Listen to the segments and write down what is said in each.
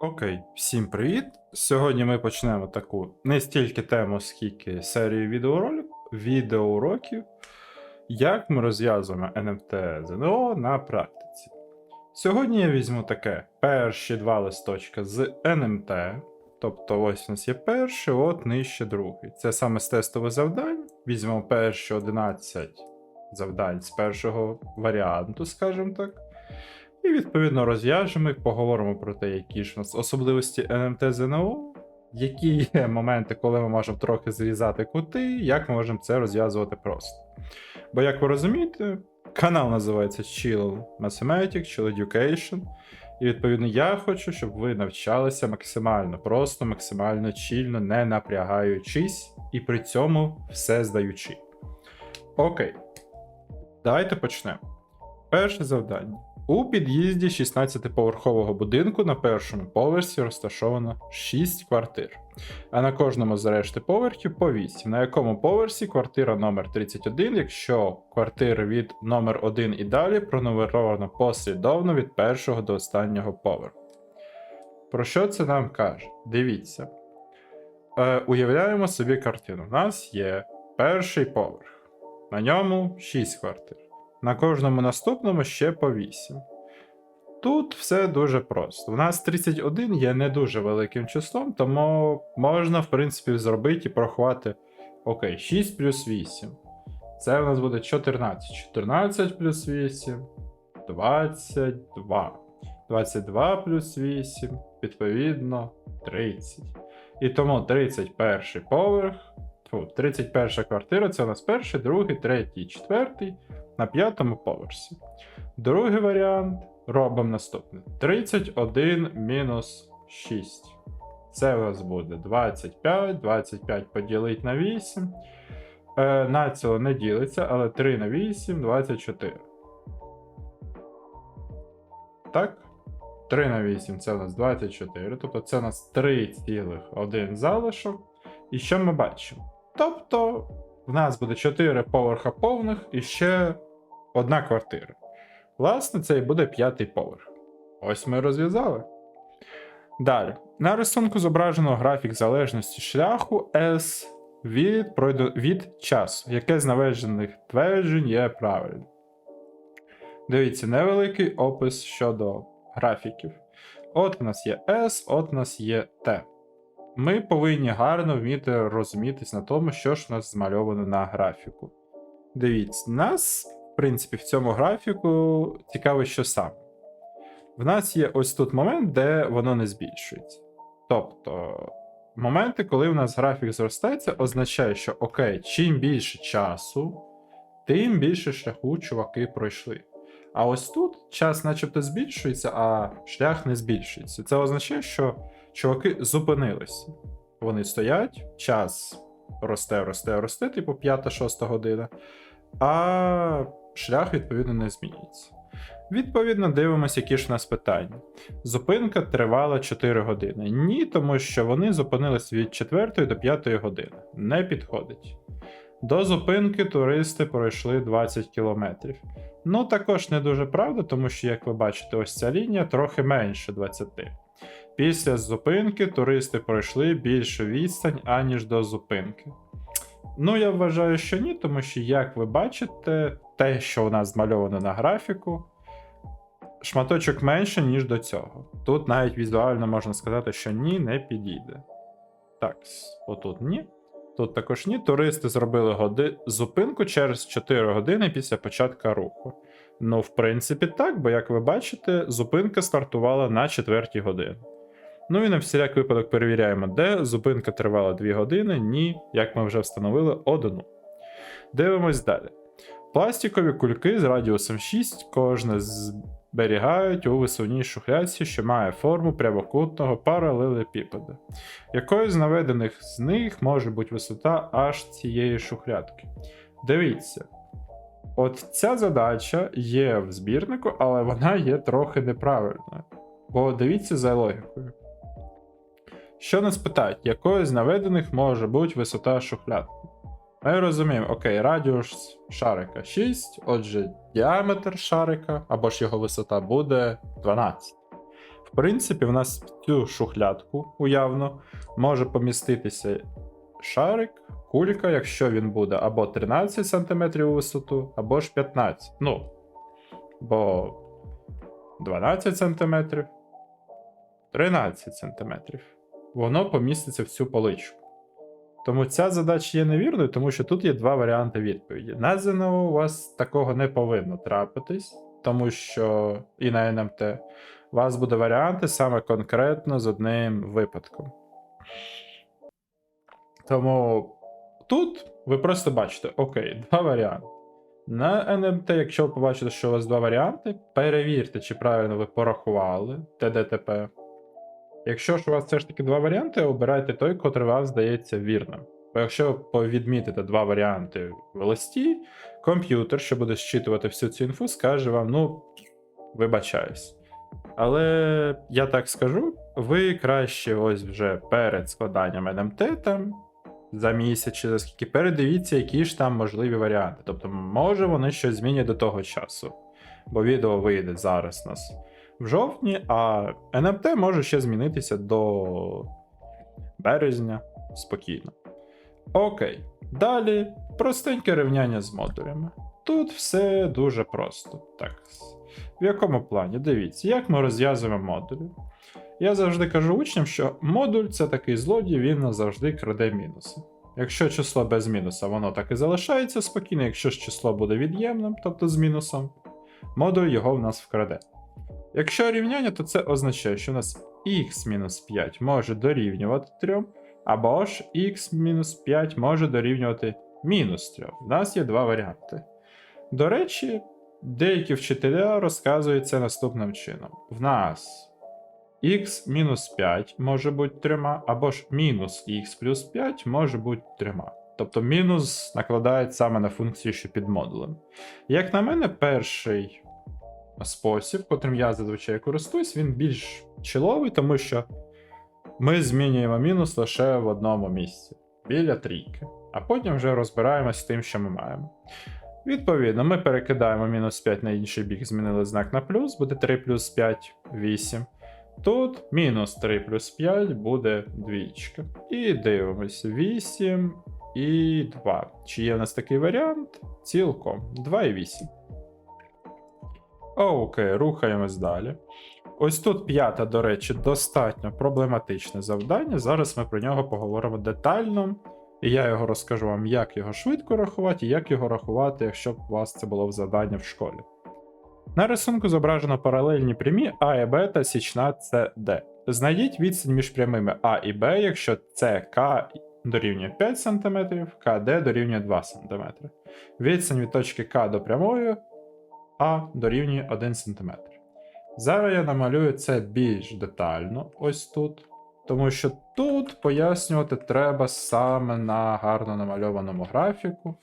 Окей, всім привіт! Сьогодні ми почнемо таку не стільки тему, скільки серію відеоролик, відеоуроків, як ми розв'язуємо NFT ЗНО на практиці. Сьогодні я візьму таке перші два листочка з НМТ. Тобто ось у нас є перший, от нижче другий. Це саме з тестових завдань. Візьмемо перші 11 завдань з першого варіанту, скажімо так. І відповідно розв'яжемо їх, поговоримо про те, які ж у нас особливості НМТ ЗНО, які є моменти, коли ми можемо трохи зрізати кути, як ми можемо це розв'язувати просто. Бо, як ви розумієте, канал називається Chill Mathematics, Chill Education. І відповідно я хочу, щоб ви навчалися максимально просто, максимально чільно, не напрягаючись і при цьому все здаючи. Окей. Давайте почнемо. Перше завдання. У під'їзді 16-поверхового будинку на першому поверсі розташовано 6 квартир, а на кожному з решти поверхів по 8, на якому поверсі квартира номер 31, якщо квартири від номер 1 і далі пронумеровано послідовно від першого до останнього поверху. Про що це нам каже? Дивіться. Е, уявляємо собі картину. У нас є перший поверх, на ньому 6 квартир. На кожному наступному ще по 8. Тут все дуже просто. У нас 31 є не дуже великим числом, тому можна, в принципі, зробити і порахувати. Окей, 6 плюс 8. Це у нас буде 14. 14 плюс 8. 22. 22 плюс 8. Відповідно, 30. І тому 31 поверх. Фу, 31 квартира це у нас перший, другий, третій, четвертий на п'ятому поверсі. Другий варіант робимо наступне: 31 мінус 6. Це у нас буде 25, 25 поділити на 8. Е, націло не ділиться, але 3 на 8, 24. Так? 3 на 8 це у нас 24. Тобто це у нас 3,1 залишок. І що ми бачимо? Тобто, в нас буде 4 поверха повних і ще одна квартира. Власне, це і буде п'ятий поверх. Ось ми розв'язали. Далі. На рисунку зображено графік залежності шляху S від, пройду... від часу, яке з наведених тверджень є правильним. Дивіться, невеликий опис щодо графіків. От у нас є S, от у нас є T. Ми повинні гарно вміти розумітись на тому, що ж у нас змальовано на графіку. Дивіться, нас, в принципі, в цьому графіку цікаво, що саме. В нас є ось тут момент, де воно не збільшується. Тобто, моменти, коли в нас графік зростається, означає, що окей, чим більше часу, тим більше шляху чуваки пройшли. А ось тут час, начебто, збільшується, а шлях не збільшується. Це означає, що чуваки зупинилися. Вони стоять, час росте, росте, росте, типу 5-6 година, а шлях, відповідно, не змінюється. Відповідно, дивимося, які ж у нас питання. Зупинка тривала 4 години. Ні, тому що вони зупинились від 4 до 5 години. Не підходить. До зупинки туристи пройшли 20 кілометрів. Ну, також не дуже правда, тому що, як ви бачите, ось ця лінія трохи менше 20. Після зупинки туристи пройшли більшу відстань, аніж до зупинки. Ну, я вважаю, що ні, тому що, як ви бачите, те, що у нас змальовано на графіку, шматочок менше, ніж до цього. Тут навіть візуально можна сказати, що ні, не підійде. Так, отут ні. Тут також ні. Туристи зробили годи... зупинку через 4 години після початку руху. Ну, в принципі, так, бо, як ви бачите, зупинка стартувала на 4 години. Ну і на всіляк випадок перевіряємо, де зупинка тривала 2 години, ні, як ми вже встановили, одну. Дивимось далі. Пластикові кульки з радіусом 6 кожне зберігають у висувній шухлядці, що має форму прямокутного паралелепіпеда. Якою з наведених з них може бути висота аж цієї шухлядки? Дивіться. От ця задача є в збірнику, але вона є трохи неправильною. Бо дивіться за логікою. Що нас питають, якою з наведених може бути висота шухлядки? Ми розуміємо, окей, радіус шарика 6, отже, діаметр шарика або ж його висота буде 12. В принципі, в нас в цю шухлядку уявно може поміститися шарик, кулька, якщо він буде або 13 см у висоту, або ж 15 Ну, бо 12 см, 13 см. Воно поміститься в цю поличку. Тому ця задача є невірною, тому що тут є два варіанти відповіді. На ЗНО у вас такого не повинно трапитись, тому що і на НМТ у вас буде варіанти саме конкретно з одним випадком. Тому тут ви просто бачите, окей, два варіанти. На НМТ, якщо ви побачите, що у вас два варіанти, перевірте, чи правильно ви порахували ТДТП. Якщо ж у вас все ж таки два варіанти, обирайте той, котрий вам здається вірним. Бо якщо повідмітите два варіанти в листі, комп'ютер, що буде зчитувати всю цю інфу, скаже вам: ну, вибачаюсь. Але я так скажу, ви краще ось вже перед складанням НМТ там за місяць чи за скільки передивіться, які ж там можливі варіанти. Тобто, може вони щось змінять до того часу. Бо відео вийде зараз у нас в жовтні, а НМТ може ще змінитися до березня спокійно. Окей. Далі простеньке рівняння з модулями. Тут все дуже просто. Так. В якому плані? Дивіться, як ми розв'язуємо модулі. Я завжди кажу учням, що модуль це такий злодій, він нас завжди краде мінуси. Якщо число без мінуса, воно так і залишається спокійно, якщо ж число буде від'ємним, тобто з мінусом, модуль його в нас вкраде. Якщо рівняння, то це означає, що у нас x-5 може дорівнювати 3, або ж x-5 може дорівнювати мінус 3. У нас є два варіанти. До речі, деякі вчителя розказують це наступним чином: в нас x-5 може бути 3, або ж мінус x плюс 5 може бути 3. Тобто мінус накладають саме на функцію, що під модулем. Як на мене, перший спосіб, котрим я зазвичай користуюсь, він більш чиловий, тому що ми змінюємо мінус лише в одному місці біля трійки, а потім вже розбираємось з тим, що ми маємо. Відповідно, ми перекидаємо мінус 5 на інший бік, змінили знак на плюс, буде 3 плюс 5 8. Тут мінус 3 плюс 5 буде двічка. І дивимося 8 і 2. Чи є в нас такий варіант? Цілком 2 і 8. Окей, рухаємось далі. Ось тут п'ята, до речі, достатньо проблематичне завдання. Зараз ми про нього поговоримо детально. І я його розкажу вам, як його швидко рахувати, і як його рахувати, якщо б у вас це було в завдання в школі. На рисунку зображено паралельні прямі А і Б та січна CD. Знайдіть відстань між прямими А і Б, якщо СК дорівнює 5 см, КД дорівнює 2 см. Відстань від точки К до прямої А дорівнює 1 см. Зараз я намалюю це більш детально, ось тут. Тому що тут пояснювати треба саме на гарно намальованому графіку.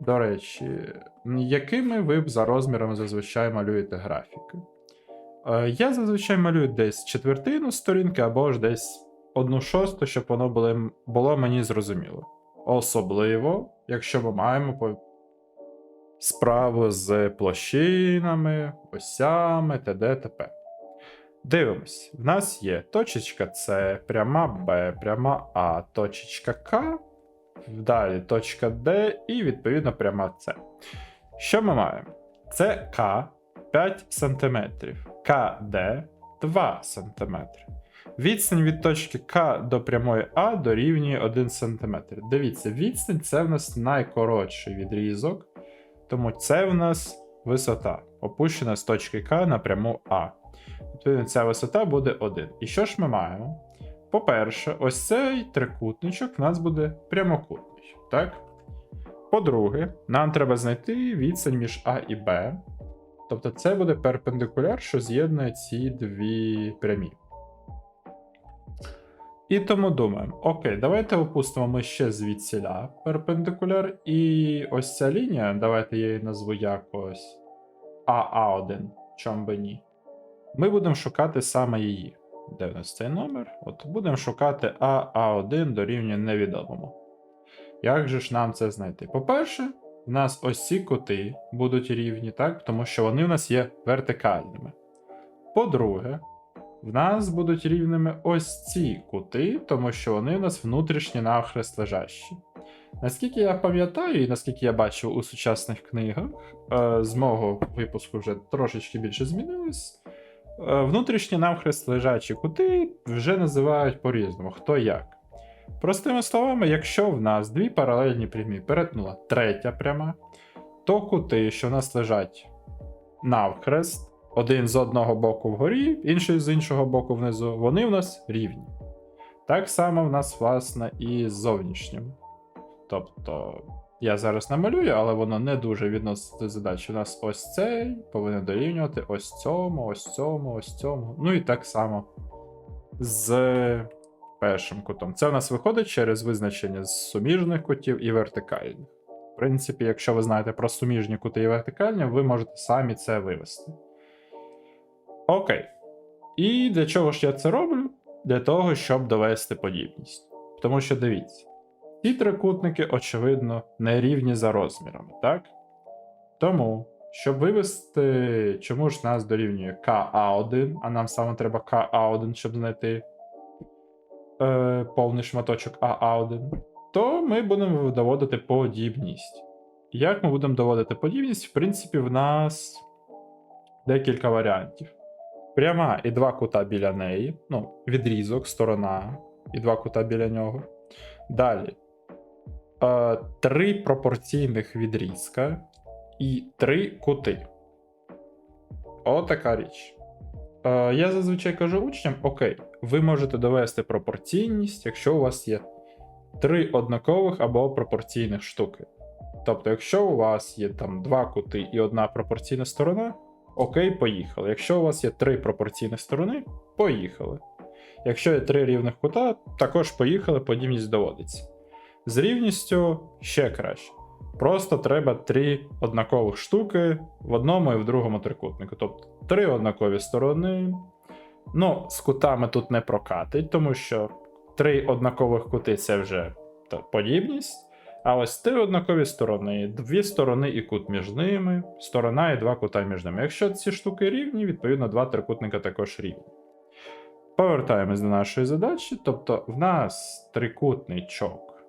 До речі, якими ви б за розмірами зазвичай малюєте графіки? Е, Я зазвичай малюю десь четвертину сторінки або ж десь одну шосту, щоб воно було, мені зрозуміло. Особливо, якщо ми маємо справу з площинами, осями, т.д. т.п. Дивимось, в нас є точечка С, пряма Б, пряма А, точечка К, далі точка Д і відповідно пряма С. Що ми маємо? Це К 5 см, КД 2 см. Відстань від точки К до прямої А дорівнює 1 см. Дивіться, відстань це в нас найкоротший відрізок, тому це в нас висота, опущена з точки К на пряму А. Відповідно, ця висота буде 1. І що ж ми маємо? По-перше, ось цей трикутничок в нас буде прямокутний. Так? По-друге, нам треба знайти відстань між А і Б. Тобто це буде перпендикуляр, що з'єднує ці дві прямі. І тому думаємо: окей, давайте опустимо ми ще звідсіля перпендикуляр. І ось ця лінія, давайте я її назву якось АА1, чом би ні. Ми будемо шукати саме її. Де в нас цей номер? От будемо шукати АА1 дорівнює невідомому. Як же ж нам це знайти? По-перше, в нас ось ці кути будуть рівні, так? Тому що вони в нас є вертикальними. По-друге, в нас будуть рівними ось ці кути, тому що вони у нас внутрішні навхрест лежащі. Наскільки я пам'ятаю, і наскільки я бачив у сучасних книгах, е, з мого випуску вже трошечки більше змінилось. Е, внутрішні навхрест лежачі кути вже називають по-різному, хто як. Простими словами, якщо в нас дві паралельні прямі перетнула третя пряма, то кути, що в нас лежать навхрест, один з одного боку вгорі, інший з іншого боку внизу, вони в нас рівні. Так само в нас, власне, і з зовнішнім. Тобто, я зараз намалюю, але воно не дуже відноситься до задачі. У нас ось цей повинен дорівнювати ось цьому, ось цьому, ось цьому. Ну і так само з першим кутом. Це у нас виходить через визначення з суміжних кутів і вертикальних. В принципі, якщо ви знаєте про суміжні кути і вертикальні, ви можете самі це вивести. Окей. І для чого ж я це роблю? Для того, щоб довести подібність. Тому що дивіться, ці трикутники, очевидно, не рівні за розмірами, так? Тому, щоб вивести, чому ж нас дорівнює КА1, а нам саме треба КА1, щоб знайти е, повний шматочок АА1, то ми будемо доводити подібність. Як ми будемо доводити подібність? В принципі, в нас декілька варіантів. Пряма і два кута біля неї, ну, відрізок, сторона і два кута біля нього. Далі. Е, три пропорційних відрізка і три кути. Отака річ. Е, я зазвичай кажу учням: окей, ви можете довести пропорційність, якщо у вас є три однакових або пропорційних штуки. Тобто, якщо у вас є там два кути і одна пропорційна сторона, окей, поїхали. Якщо у вас є три пропорційних сторони, поїхали. Якщо є три рівних кута, також поїхали, подібність доводиться. З рівністю ще краще. Просто треба три однакових штуки в одному і в другому трикутнику. Тобто три однакові сторони. Ну, з кутами тут не прокатить, тому що три однакових кути це вже подібність. А ось три однакові сторони, дві сторони і кут між ними, сторона і два кута між ними. Якщо ці штуки рівні, відповідно, два трикутника також рівні. Повертаємось до нашої задачі. Тобто, в нас трикутничок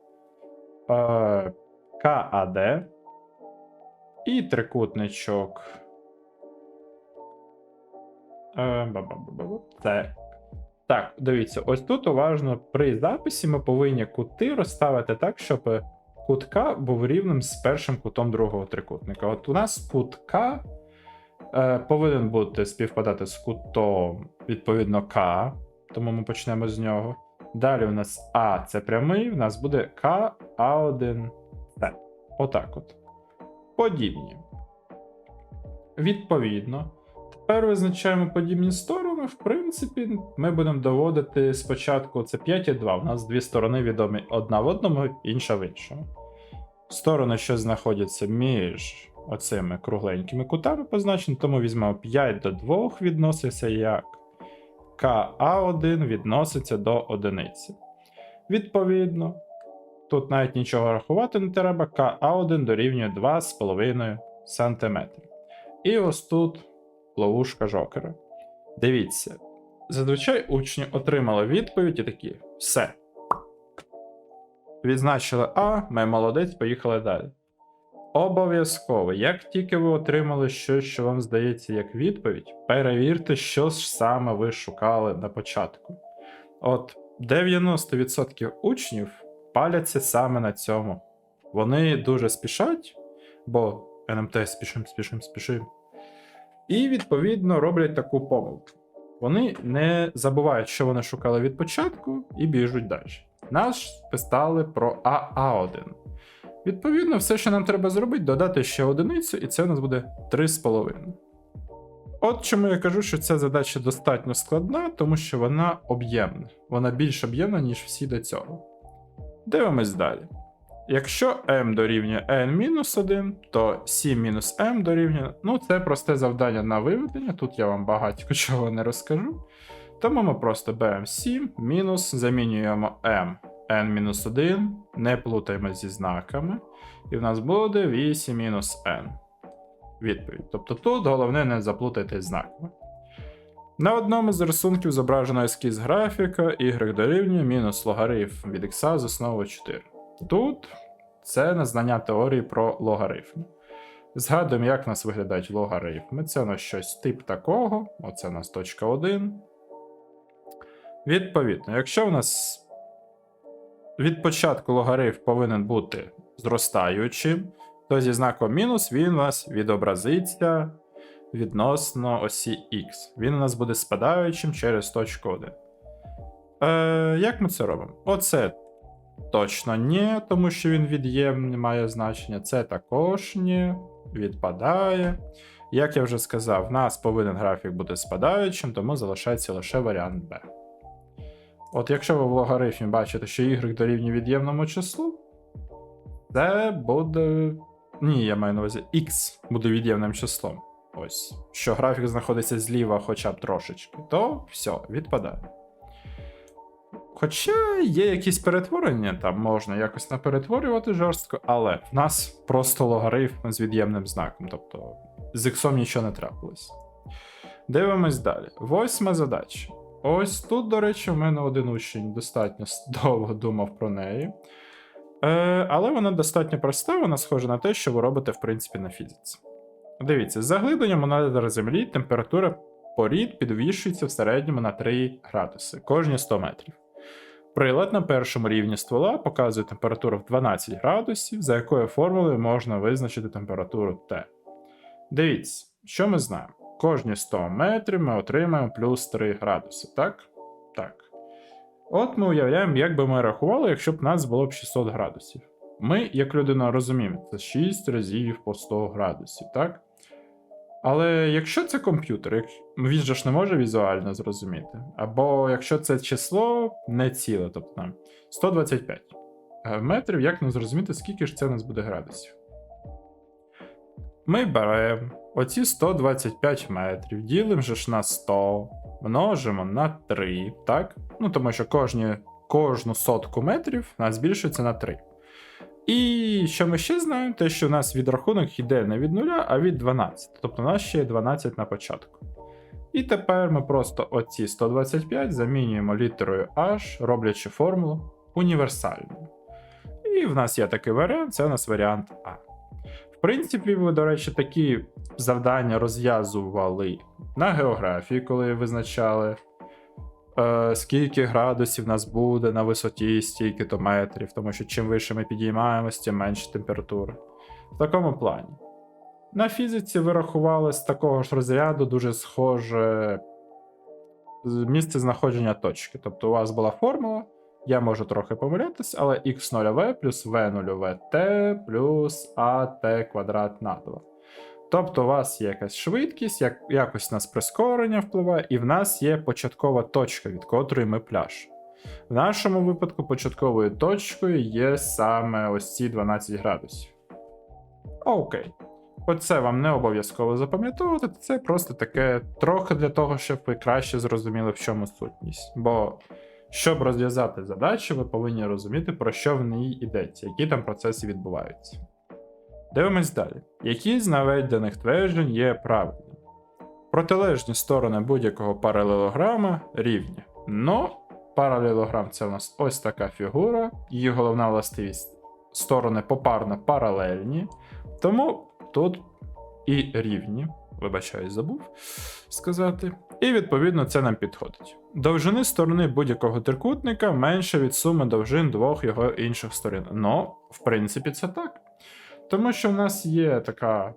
е, КАД і трикутничок. Е, ба-ба-ба-ба. Так. Так, дивіться, ось тут уважно при записі ми повинні кути розставити так, щоб кут К був рівним з першим кутом другого трикутника. От у нас кут К е, повинен бути співпадати з кутом, відповідно, К, тому ми почнемо з нього. Далі у нас А це прямий, у нас буде К А1 С. Отак от. Подібні. Відповідно, тепер визначаємо подібні сторони. В принципі, ми будемо доводити спочатку це 5 і 2. У нас дві сторони відомі одна в одному, інша в іншому. Сторони, що знаходяться між оцими кругленькими кутами позначені, тому візьмемо 5 до 2 відноситься як КА1 відноситься до одиниці. Відповідно, тут навіть нічого рахувати не треба, КА1 дорівнює 2,5 см. І ось тут ловушка жокера. Дивіться, зазвичай учні отримали відповідь і такі: все. Відзначили А, ми молодець, поїхали далі. Обов'язково, як тільки ви отримали щось, що вам здається як відповідь, перевірте, що ж саме ви шукали на початку. От 90% учнів паляться саме на цьому. Вони дуже спішать, бо НМТ спішим, спішим, спішим. І, відповідно, роблять таку помилку. Вони не забувають, що вони шукали від початку, і біжуть далі. Нас писали про АА1. Відповідно, все, що нам треба зробити, додати ще одиницю, і це у нас буде 3,5. От чому я кажу, що ця задача достатньо складна, тому що вона об'ємна. Вона більш об'ємна, ніж всі до цього. Дивимось далі. Якщо m дорівнює n-1, то 7-m дорівнює. Ну, це просте завдання на виведення. Тут я вам багатько чого не розкажу. Тому ми просто беремо 7 мінус, замінюємо m n-1, не плутаємо зі знаками. І в нас буде 8-n. Відповідь. Тобто тут головне не заплутати знаками. На одному з рисунків зображено ескіз графіка, y дорівнює мінус логарифм від x з основою 4. Тут це незнання теорії про логарифми. Згадуємо, як в нас виглядають логарифми. Це у нас щось тип такого. Оце у нас точка 1. Відповідно, якщо у нас від початку логарифм повинен бути зростаючим, то зі знаком мінус він у нас відобразиться відносно осі X. Він у нас буде спадаючим через точку 1. Е, як ми це робимо? Оце точно ні, тому що він від'ємний має значення. Це також ні, відпадає. Як я вже сказав, в нас повинен графік бути спадаючим, тому залишається лише варіант B. От якщо ви в логарифмі бачите, що y дорівнює від'ємному числу, це буде. Ні, я маю на увазі x буде від'ємним числом. Ось, що графік знаходиться зліва хоча б трошечки, то все, відпадає. Хоча є якісь перетворення, там можна якось наперетворювати жорстко, але в нас просто логарифм з від'ємним знаком, тобто з іксом нічого не трапилось. Дивимось далі. Восьма задача. Ось тут, до речі, в мене один учень достатньо довго думав про неї. Е, але вона достатньо проста, вона схожа на те, що ви робите, в принципі, на фізиці. Дивіться, з заглибленням монадира Землі температура порід підвищується в середньому на 3 градуси кожні 100 метрів. Прилад на першому рівні ствола показує температуру в 12 градусів, за якою формулою можна визначити температуру Т. Дивіться, що ми знаємо? Кожні 100 метрів ми отримаємо плюс 3 градуси, так? Так. От ми уявляємо, як би ми рахували, якщо б нас було б 600 градусів. Ми, як людина, розуміємо, це 6 разів по 100 градусів, так? Але якщо це комп'ютер, як- він же ж не може візуально зрозуміти. Або якщо це число не ціле, тобто там 125 е, метрів, як нам зрозуміти, скільки ж це у нас буде градусів? Ми беремо оці 125 метрів, ділимо же ж на 100, множимо на 3, так? Ну, тому що кожні, кожну сотку метрів у нас збільшується на 3. І що ми ще знаємо, те, що у нас відрахунок йде не від 0, а від 12. Тобто у нас ще є 12 на початку. І тепер ми просто оці 125 замінюємо літерою H, роблячи формулу універсальною. І в нас є такий варіант, це у нас варіант А. В принципі, ви, до речі, такі завдання розв'язували на географії, коли визначали, е, скільки градусів нас буде на висоті стільки-то метрів, тому що чим вище ми підіймаємось, тим менше температура. В такому плані. На фізиці ви рахували з такого ж розряду дуже схоже місце знаходження точки. Тобто у вас була формула, я можу трохи помилятись, але x0v плюс v0vt плюс at квадрат на 2. Тобто у вас є якась швидкість, як, якось нас прискорення впливає, і в нас є початкова точка, від котрої ми пляшемо. В нашому випадку початковою точкою є саме ось ці 12 градусів. Окей. Оце вам не обов'язково запам'ятовувати, це просто таке трохи для того, щоб ви краще зрозуміли, в чому сутність. Бо щоб розв'язати задачу, ви повинні розуміти, про що в ній йдеться, які там процеси відбуваються. Дивимось далі. Які з наведених тверджень є правильними? Протилежні сторони будь-якого паралелограма рівні. Но паралелограм це у нас ось така фігура, її головна властивість сторони попарно паралельні, тому тут і рівні. Вибачаюсь, забув сказати. І відповідно це нам підходить. Довжини сторони будь-якого трикутника менше від суми довжин двох його інших сторін. Ну, в принципі, це так. Тому що в нас є така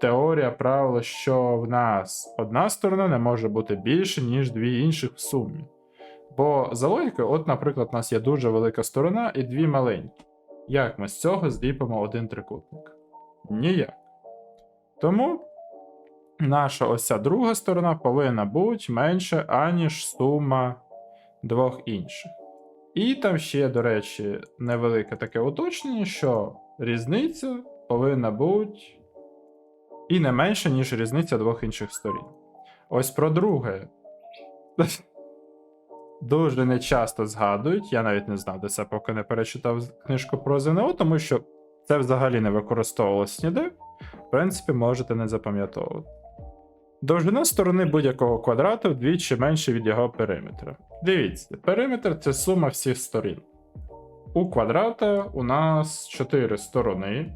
теорія правила, що в нас одна сторона не може бути більше, ніж дві інших в сумі. Бо за логікою, от, наприклад, у нас є дуже велика сторона і дві маленькі. Як ми з цього зліпимо один трикутник? Ніяк. Тому наша ось ця друга сторона повинна бути менше, аніж сума двох інших. І там ще, до речі, невелике таке уточнення, що різниця повинна бути і не менше, ніж різниця двох інших сторін. Ось про друге. Дуже нечасто згадують, я навіть не знав, де це, поки не перечитав книжку про ЗНО, тому що це взагалі не використовувалось ніде. В принципі, можете не запам'ятовувати. Довжина сторони будь-якого квадрата вдвічі менше від його периметра. Дивіться, периметр це сума всіх сторін. У квадрата у нас 4 сторони.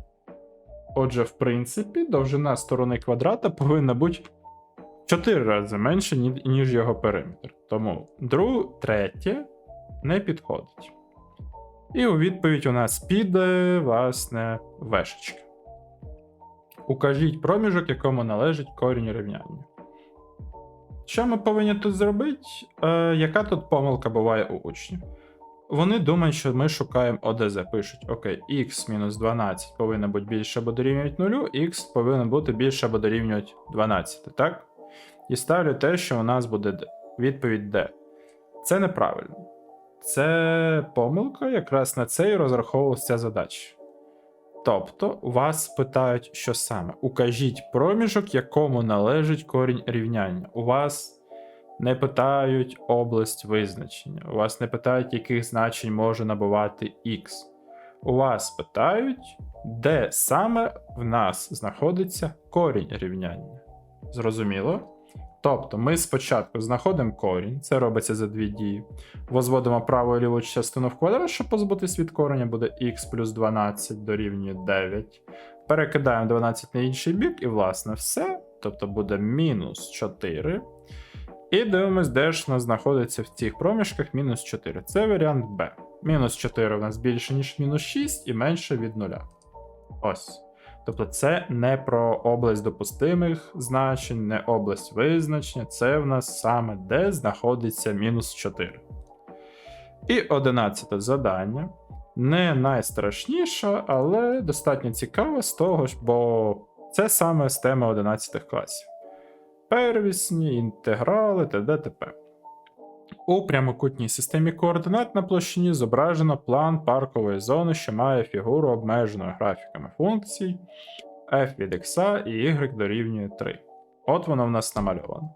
Отже, в принципі, довжина сторони квадрата повинна бути 4 рази менше, ніж його периметр. Тому друг, третє не підходить. І у відповідь у нас піде, власне, вешечка. Укажіть проміжок, якому належить корінь рівняння. Що ми повинні тут зробити? Е, яка тут помилка буває у учнів? Вони думають, що ми шукаємо ОДЗ. Пишуть: Окей, x мінус 12 повинно бути більше або дорівнювати 0, x повинно бути більше або дорівнювати 12, так? І ставлю те, що у нас буде D. Відповідь D. Це неправильно. Це помилка, якраз на це і розраховувалася ця задача. Тобто, вас питають, що саме? Укажіть проміжок, якому належить корінь рівняння. У вас не питають область визначення, у вас не питають, яких значень може набувати x. У вас питають, де саме в нас знаходиться корінь рівняння. Зрозуміло? Тобто ми спочатку знаходимо корінь, це робиться за дві дії. Возводимо праву і ліву частину в квадрат, щоб позбутись від кореня, буде x плюс 12 дорівнює 9. Перекидаємо 12 на інший бік, і, власне, все. Тобто буде мінус 4. І дивимось, де ж нас знаходиться в цих проміжках мінус 4. Це варіант Б. Мінус 4 у нас більше, ніж мінус 6 і менше від 0. Ось. Тобто це не про область допустимих значень, не область визначення, це в нас саме де знаходиться мінус 4. І одинадцяте завдання. Не найстрашніше, але достатньо цікаве з того ж, бо це саме з теми 11 класів. Первісні, інтеграли т.д. т.п. У прямокутній системі координат на площині зображено план паркової зони, що має фігуру обмеженою графіками функцій f від x і y дорівнює 3. От воно в нас намальовано.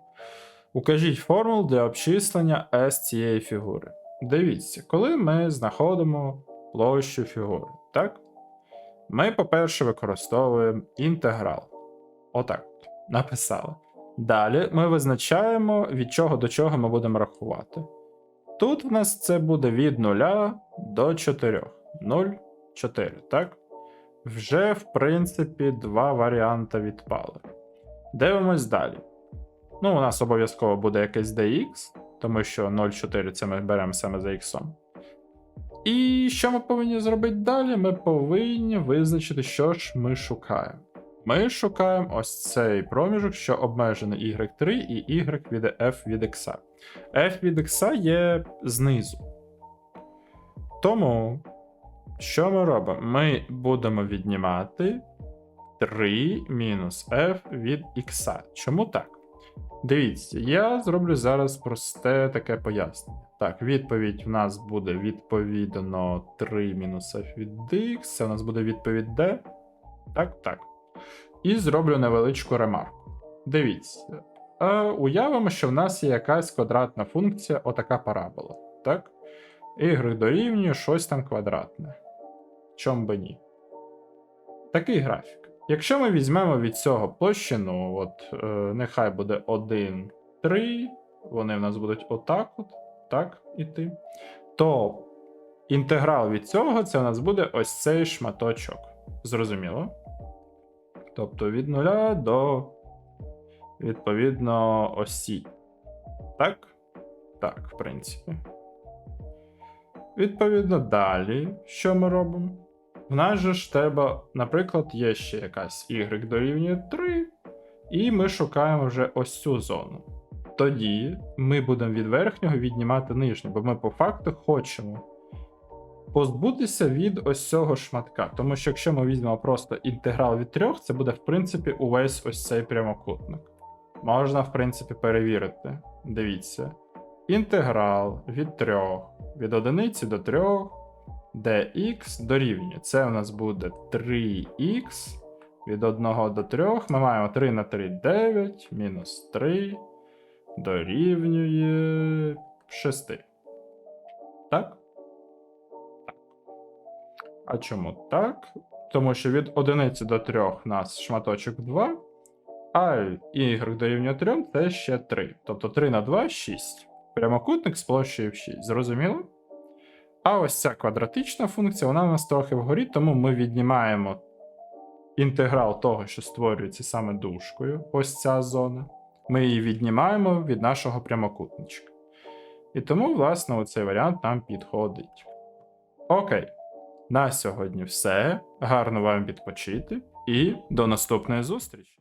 Укажіть формул для обчислення S цієї фігури. Дивіться, коли ми знаходимо площу фігури, так? Ми, по-перше, використовуємо інтеграл. Отак. Написали. Далі ми визначаємо, від чого до чого ми будемо рахувати. Тут в нас це буде від 0 до 4. 0, 4, так? Вже, в принципі, два варіанти відпали. Дивимось далі. Ну, у нас обов'язково буде якесь dx, тому що 0,4 це ми беремо саме за x. І що ми повинні зробити далі? Ми повинні визначити, що ж ми шукаємо. Ми шукаємо ось цей проміжок, що обмежений y3 і y від f від x. f від x є знизу. Тому, що ми робимо? Ми будемо віднімати 3 мінус f від x. Чому так? Дивіться, я зроблю зараз просте таке пояснення. Так, відповідь в нас буде відповідно 3 мінус f від x, це у нас буде відповідь D. Так, так. І зроблю невеличку ремарку. Дивіться. Е, уявимо, що в нас є якась квадратна функція, отака парабола. Так? Y дорівнює щось там квадратне. Чом би ні. Такий графік. Якщо ми візьмемо від цього площину, от е, нехай буде 1, 3, вони в нас будуть отак, от, так іти, то інтеграл від цього це у нас буде ось цей шматочок. Зрозуміло? Тобто від 0 до відповідно осі. Так? Так, в принципі. Відповідно, далі, що ми робимо? В нас же ж треба, наприклад, є ще якась y дорівнює 3, і ми шукаємо вже ось цю зону. Тоді ми будемо від верхнього віднімати нижню, бо ми по факту хочемо позбутися від ось цього шматка. Тому що якщо ми візьмемо просто інтеграл від 3, це буде, в принципі, увесь ось цей прямокутник. Можна, в принципі, перевірити. Дивіться. Інтеграл від 3 від 1 до 3 dx дорівнює. Це у нас буде 3х від 1 до 3. Ми маємо 3 на 3 9, мінус 3 дорівнює 6. А чому так? Тому що від 1 до 3 у нас шматочок 2, А y дорівнює 3 це ще 3. Тобто 3 на 2 6. Прямокутник з площею в 6. Зрозуміло? А ось ця квадратична функція, вона у нас трохи вгорі, тому ми віднімаємо інтеграл того, що створюється саме дужкою, ось ця зона. Ми її віднімаємо від нашого прямокутничка. І тому, власне, оцей варіант нам підходить. Окей. На сьогодні все. Гарно вам відпочити і до наступної зустрічі!